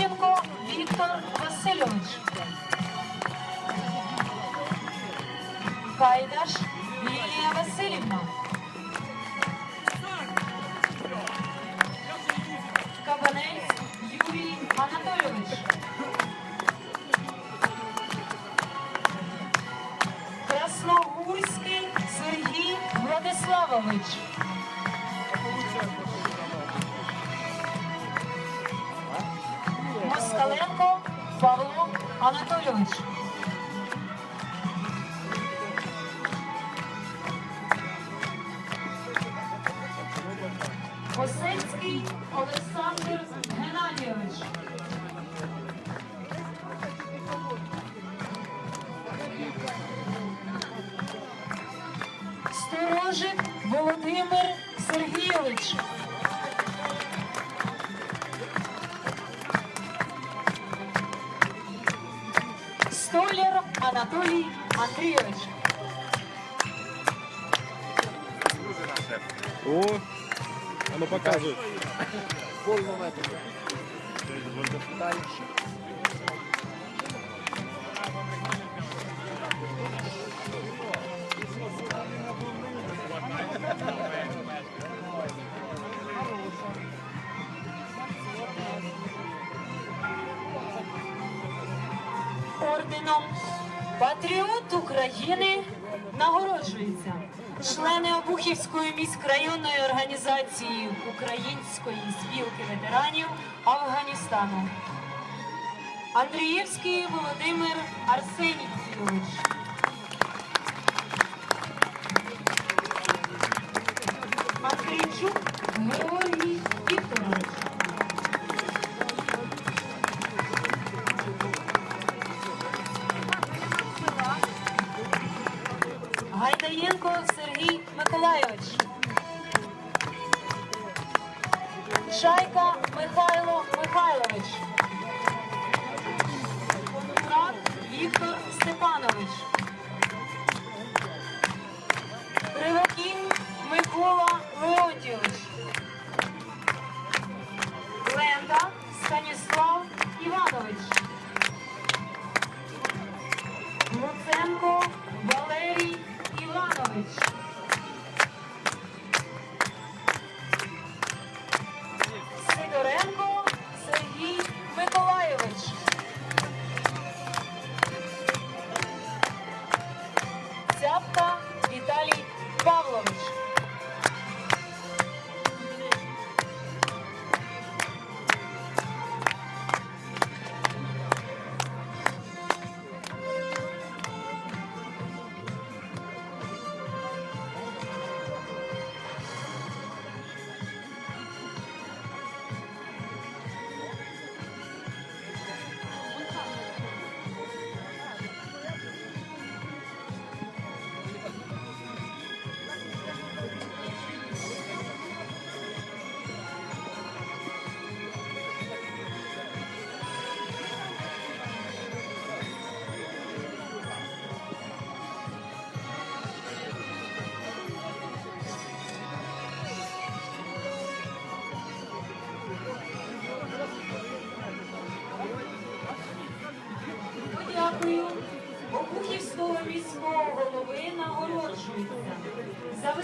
Віктор Васильович. Кайдаш Лілія Васильівна. Кабанець Юрій Анатолійович. Красногурський Сергій Владиславович. Анатолійович. Осельський Олександр Геннадійович. Сторожик Володимир Сергійович. Столяр Анатолій Андрійович. О, а ну показуй. орденом Патріот України нагороджується члени Обухівської міськрайонної організації Української спілки ветеранів Афганістану. Андрієвський Володимир Арсенійович. Андрійчук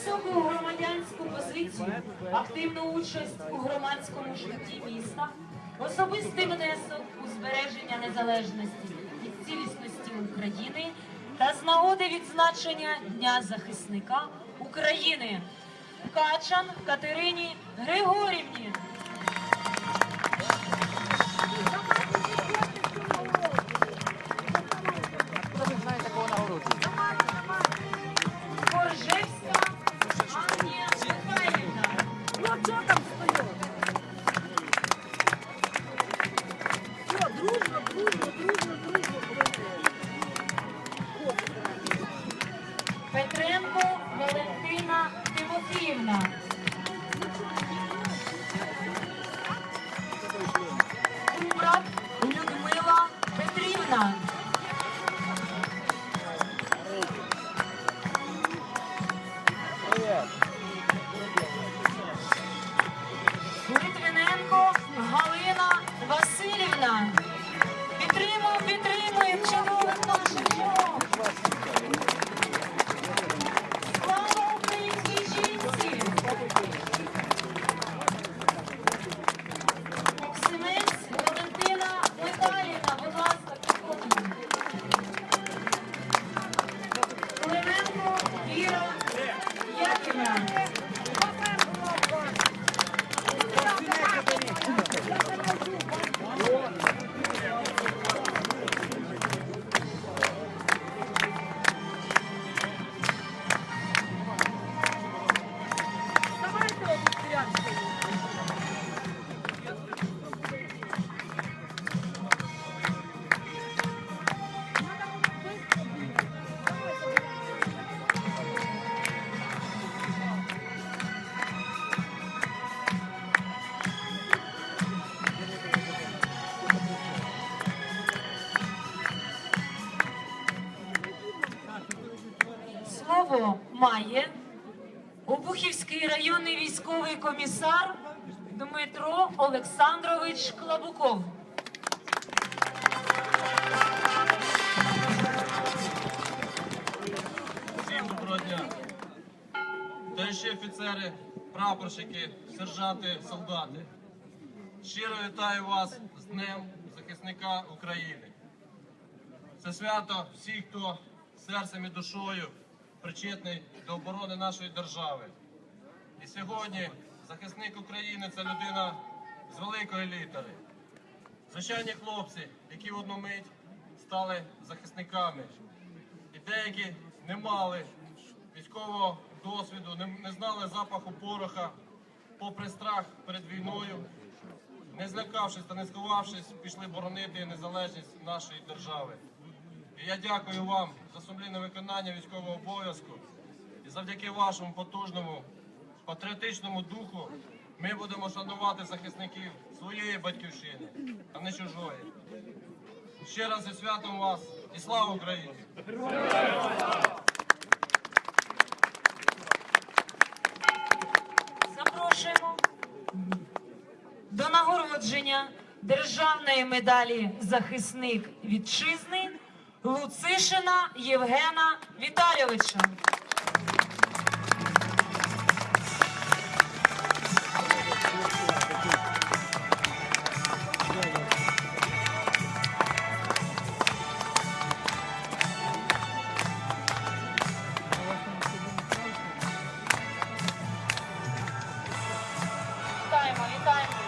високу громадянську позицію, активну участь у громадському житті міста, особистий внесок у збереження незалежності і цілісності України та з нагоди відзначення Дня захисника України. Качан Катерині Григорівні. Слово має Обухівський районний військовий комісар Дмитро Олександрович Клабуков. Всім доброго дня. Товариші офіцери, прапорщики, сержанти, солдати. Щиро вітаю вас з Днем захисника України. Це свято всіх, хто серцем і душою причетний до оборони нашої держави. І сьогодні захисник України це людина з великої літери. Звичайні хлопці, які в одну мить стали захисниками. І деякі не мали військового досвіду, не, знали запаху пороха, попри страх перед війною, не злякавшись та не сховавшись, пішли боронити незалежність нашої держави. І я дякую вам за сумлінне виконання військового обов'язку. І завдяки вашому потужному патріотичному духу ми будемо шанувати захисників своєї батьківщини, а не чужої. Ще раз зі святом вас і слава Україні! Запрошуємо до нагородження державної медалі захисник вітчизни Луцишина Євгена Віталійовича. Вітаємо, вітаємо.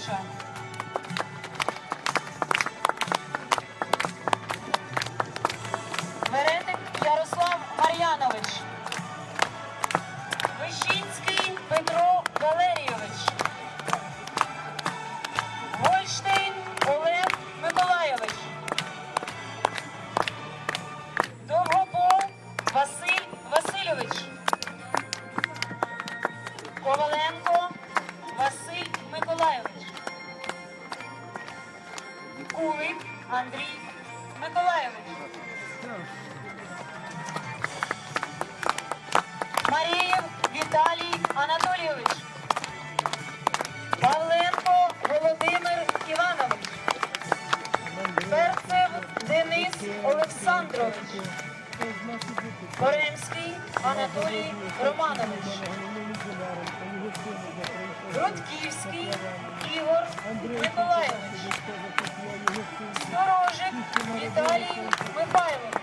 Дмитровича. Олександрович. Коремський Анатолій Романович. Грудківський Ігор Миколайович. Сторожик Віталій Михайлович.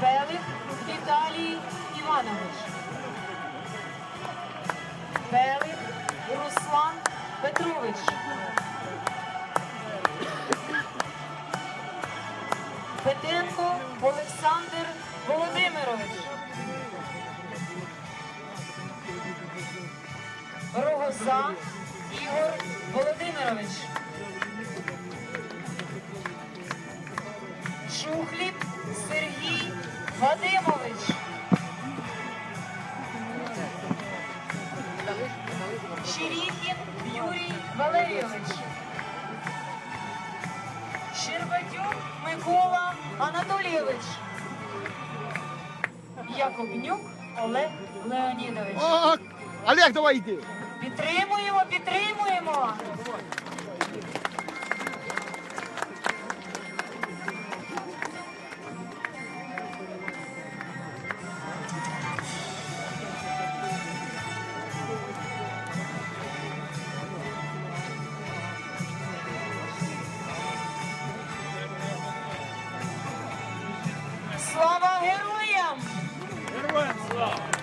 Белик Віталій Іванович. Белик Руслан Петрович. Петенко Олександр Володимирович. Рогоза Ігор Володимирович. Сергій Вадимович. Щеріхін Юрій Валерійович. Щербатюк Микола Анатолійович. Якобнюк Олег Леонідович. Олег, давай йди. Підтримуємо, підтримуємо. 감사합니다.